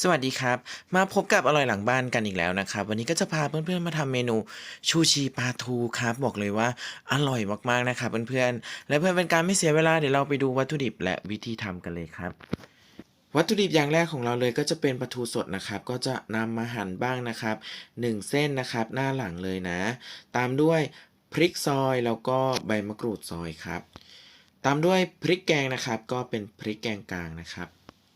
สวัสดีครับ มาพบกับอร่อยหลังบ้านกันอีกแล้วนะครับ วันนี้ก็จะพาเพื่อนๆมาทำเมนูชูชีปลาทูครับบอกเลยว่าอร่อยมากๆนะครับเพื่อนๆและเพื่อเป็นการไม่เสียเวลาเดี๋ยวเราไปดูวัตถุดิบและวิธีทำกันเลยครับ วัตถุดิบอย่างแรกของเราเลยก็จะเป็นปลาทูสดนะครับ ก็จะนำมาหั่นบ้างนะครับหนึ่งเส้นนะครับ หน้าหลังเลยนะ ตามด้วยพริกซอยแล้วก็ใบมะกรูดซอยครับ ตามด้วยพริกแกงนะครับ ก็เป็นพริกแกงกลางนะครับ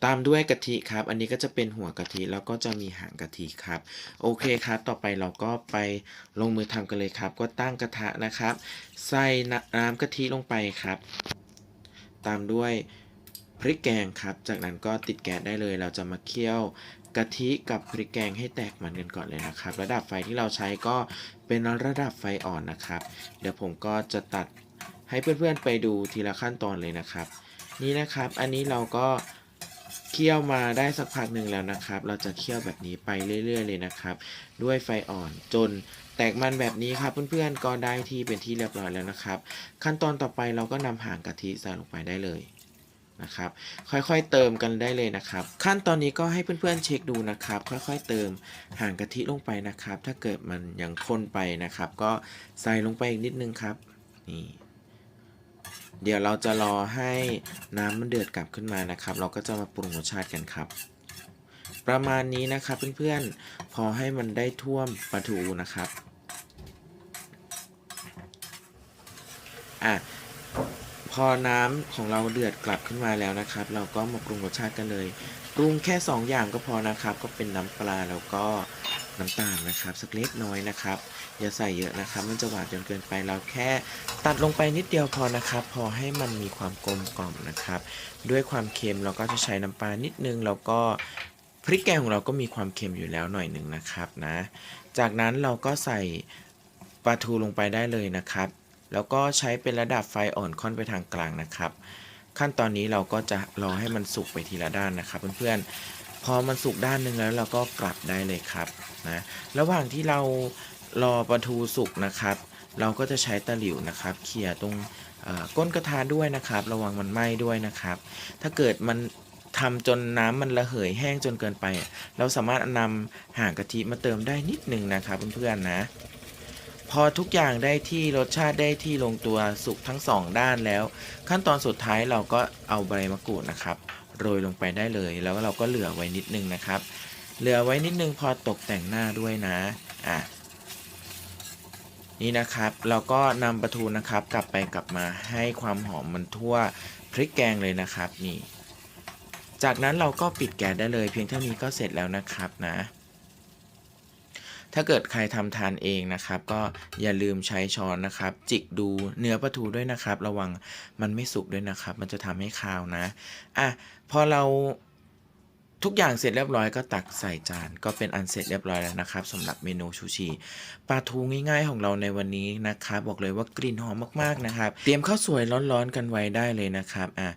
ตามด้วยกะทิครับ อันนี้ก็จะเป็นหัวกะทิแล้วก็จะมีหางกะทิครับ โอเคครับ ต่อไปเราก็ไปลงมือทำกันเลยครับ ก็ตั้งกระทะนะครับ ใส่น้ำกะทิลงไปครับ ตามด้วยพริกแกงครับ จากนั้นก็ติดแก๊สได้เลย เราจะมาเคี่ยวกะทิกับพริกแกงให้แตกมันกันก่อนเลยนะครับ ระดับไฟที่เราใช้ก็เป็นระดับไฟอ่อนนะครับ เดี๋ยวผมก็จะตัดให้เพื่อนๆไปดูทีละขั้นตอนเลยนะครับ นี่นะครับ อันนี้เราก็ เคี่ยวมาได้สักพักหนึ่งแล้วนะครับ เราจะเคี่ยวแบบนี้ไปเรื่อย ๆ เลยนะครับ ด้วยไฟอ่อนจนแตกมันแบบนี้ครับเพื่อนๆก็ได้ที่เป็นที่เรียบร้อยแล้วนะครับ ขั้นตอนต่อไปเราก็นำหางกะทิใส่ลงไปได้เลยนะครับ ค่อยๆเติมกันได้เลยนะครับ ขั้นตอนนี้ก็ให้เพื่อนๆเช็คดูนะครับ ค่อยๆเติมหางกะทิลงไปนะครับ ถ้าเกิดมันยังข้นไปนะครับ ก็ใส่ลงไปอีกนิดนึงครับนี่ เดี๋ยวเราจะรอให้น้ำมันเดือดกลับขึ้นมานะครับ เราก็จะมาปรุงรสชาติกันครับ ประมาณนี้นะครับเพื่อนๆ พอให้มันได้ท่วมปลาทูนะครับอะพอน้ำของเราเดือดกลับขึ้นมาแล้วนะครับ เราก็มาปรุงรสชาติกันเลย ปรุงแค่ 2 อย่างก็พอนะครับ ก็เป็นน้ำปลาแล้วก็ น้ำตาลนะครับ สักเล็กน้อยนะครับ อย่าใส่เยอะนะครับ มันจะหวานจนเกินไปเราแค่ตัดลงไปนิดเดียวพอนะครับ พอให้มันมีความกลมกล่อมนะครับ ด้วยความเค็มเราก็จะใช้น้ำปลานิดนึงแล้วก็พริกแกงของเราก็มีความเค็มอยู่แล้วหน่อยหนึ่งนะครับนะ จากนั้นเราก็ใส่ปลาทูลงไปได้เลยนะครับ แล้วก็ใช้เป็นระดับไฟอ่อนค่อนไปทางกลางนะครับ ขั้นตอนนี้เราก็จะรอให้มันสุกไปทีละด้านนะครับ เพื่อนๆ พอมันสุกด้านหนึ่งแล้วเราก็กลับได้เลยครับนะระหว่างที่เรารอปลาทูสุกนะครับ เราก็จะใช้ตะหลิวนะครับเขี่ยตรงก้นกระทะด้วยนะครับ ระวังมันไหม้ด้วยนะครับ ถ้าเกิดมันทำจนน้ำมันระเหยแห้งจนเกินไป เราสามารถนำหางกะทิมาเติมได้นิดหนึ่งนะครับเพื่อนๆนะ พอทุกอย่างได้ที่รสชาติได้ที่ลงตัวสุกทั้งสองด้านแล้ว ขั้นตอนสุดท้ายเราก็เอาใบมะกรูดนะครับ โรยลงไปได้เลย แล้วเราก็เหลือไว้นิดนึงนะครับ เหลือไว้นิดนึงพอตกแต่งหน้าด้วยนะอะนี่นะครับเราก็นำปลาทูนะครับ กลับไปกลับมาให้ความหอมมันทั่วพริกแกงเลยนะครับนี่ จากนั้นเราก็ปิดแก๊สได้เลย เพียงเท่านี้ก็เสร็จแล้วนะครับนะ ถ้าเกิดใครทำทานเองนะครับ ก็อย่าลืมใช้ช้อนนะครับ จิกดูเนื้อปลาทูด้วยนะครับ ระวังมันไม่สุกด้วยนะครับ มันจะทำให้คาวนะอะพอเราทุกอย่างเสร็จเรียบร้อยก็ตักใส่จานก็เป็นอันเสร็จเรียบร้อยแล้วนะครับสำหรับเมนูชูชีปลาทูง่ายๆของเราในวันนี้นะครับบอกเลยว่ากลิ่นหอมมากๆนะครับ เตรียมข้าวสวยร้อนๆกันไว้ได้เลยนะครับอะ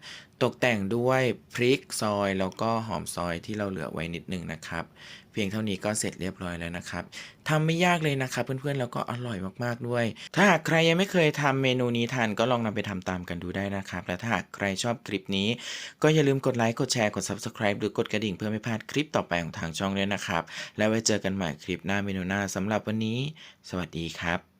ตกแต่งด้วยพริกซอยแล้วก็หอมซอยที่เราเหลือไว้นิดนึงนะครับ เพียงเท่านี้ก็เสร็จเรียบร้อยแล้วนะครับทำไม่ยากเลยนะครับ เพื่อนๆแล้วก็อร่อยมากๆด้วย ถ้าหากใครยังไม่เคยทำเมนูนี้ทานก็ลองนำไปทำตามกันดูได้นะครับ และถ้าหากใครชอบคลิปนี้ ก็อย่าลืมกดไลค์กดแชร์กด Subscribe หรือกดกระดิ่งเพื่อไม่พลาดคลิปต่อไปของทางช่องด้วยนะครับ แล้วไว้เจอกันใหม่คลิปหน้าเมนูหน้าสำหรับวันนี้ สวัสดีครับ